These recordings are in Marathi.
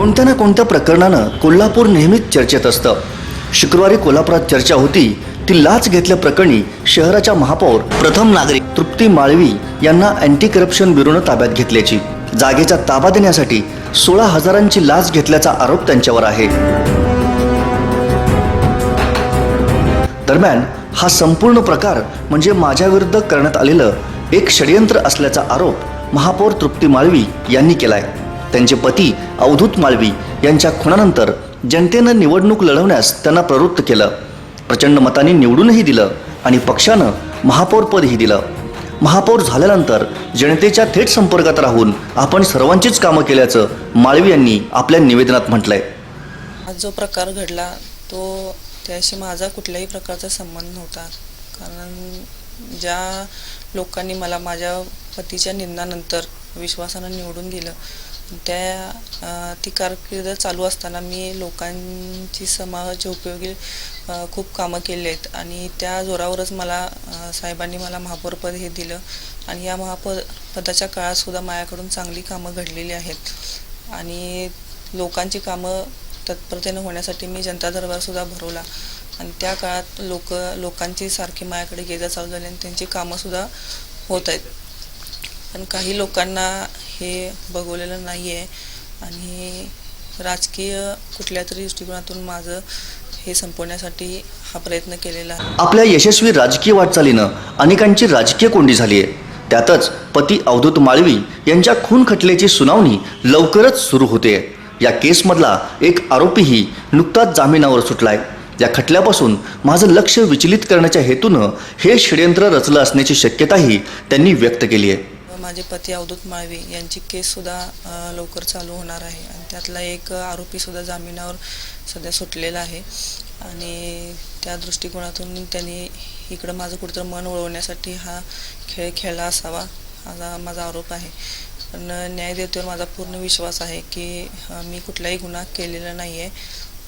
कोणत्या ना कोणत्या प्रकरणानं कोल्हापूर नेहमीच चर्चेत असतं? शुक्रवारी कोल्हापुरात चर्चा होती. ती लाच घेतल्याप्रकरणी शहराच्या महापौर प्रथम नागरिक तृप्ती माळवी यांना अँटी करप्शन ब्युरोनं ताब्यात घेतल्याची. जागेचा ताबा देण्यासाठी सोळा हजारांची लाच घेतल्याचा आरोप त्यांच्यावर आहे. दरम्यान हा संपूर्ण प्रकार म्हणजे माझ्याविरुद्ध करण्यात आलेलं एक षडयंत्र असल्याचा आरोप महापौर तृप्ती माळवी यांनी केलाय. त्यांचे पती अवधूत माळवी यांच्या खुनानंतर जनतेनं निवडणूक लढवण्यास त्यांना प्रवृत्त केलं. प्रचंड मतांनी निवडूनही दिलं आणि पक्षानं महापौरपदही दिलं. महापौर झाल्यानंतर जनतेच्या थेट संपर्कात राहून आपण सर्वांचीच कामं केल्याचं माळवी यांनी आपल्या निवेदनात म्हटलंय. आज जो प्रकार घडला तो त्याशी माझा कुठल्याही प्रकारचा संबंध नव्हता. कारण ज्या लोकांनी मला माझ्या पतीच्या निंदानंतर विश्वासानं निवडून दिलं त्या ती कारकीर्द चालू असताना मी लोकांची समाज उपयोगी खूप कामं केली आहेत. आणि त्या जोरावरच मला साहेबांनी मला महापौरपद हे दिलं. आणि या महापद पदाच्या काळातसुद्धा माझ्याकडून चांगली कामं घडलेली आहेत. आणि लोकांची कामं तत्परतेनं होण्यासाठी मी जनता दरबारसुद्धा भरवला. आणि त्या काळात लोक लोकांची सारखी माझ्याकडे गेजा चालू झाली आणि त्यांची कामंसुद्धा होत आहेत. पण काही लोकांना हे बघवलेलं नाही आहे आणि राजकीय कुठल्या तरी दृष्टिकोनातून माझं हे संपवण्यासाठी हा प्रयत्न केलेला आहे. आपल्या यशस्वी राजकीय वाटचालीनं अनेकांची राजकीय कोंडी झाली आहे त्यातच पती अवधूत माळवी यांच्या खून खटल्याची सुनावणी लवकरच सुरू होते. या केसमधला एक आरोपीही नुकताच जामिनावर सुटलाय. या खटल्यापासून माझं लक्ष विचलित करण्याच्या हेतूनं हे षडयंत्र रचलं असण्याची शक्यताही त्यांनी व्यक्त केली आहे माझे पती अवधूत माळवे यांची केससुद्धा लवकर चालू होणार आहे. आणि त्यातला एक आरोपीसुद्धा जामिनावर सध्या सुटलेला आहे. आणि त्या दृष्टिकोनातून त्यांनी इकडं माझं कुठंतरी मन वळवण्यासाठी हा खेळ खेळला असावा माझा माझा आरोप आहे. पण न्याय देतेवर माझा पूर्ण विश्वास आहे की मी कुठलाही गुन्हा केलेला नाही आहे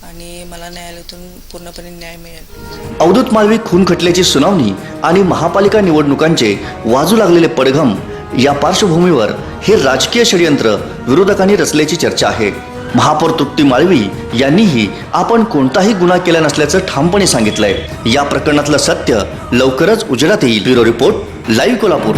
आणि मला न्यायालयातून पूर्णपणे न्याय मिळेल. अवधूत माळवी खून खटल्याची सुनावणी आणि महापालिका निवडणुकांचे वाजू लागलेले पडघम या पार्श्वभूमीवर हे राजकीय षडयंत्र विरोधकांनी रचल्याची चर्चा आहे. महापौर तृप्ती माळवी यांनीही आपण कोणताही गुन्हा केला नसल्याचं ठामपणे सांगितलंय. या प्रकरणातलं सत्य लवकरच उजेडात येईल. Bureau report live Kolhapur.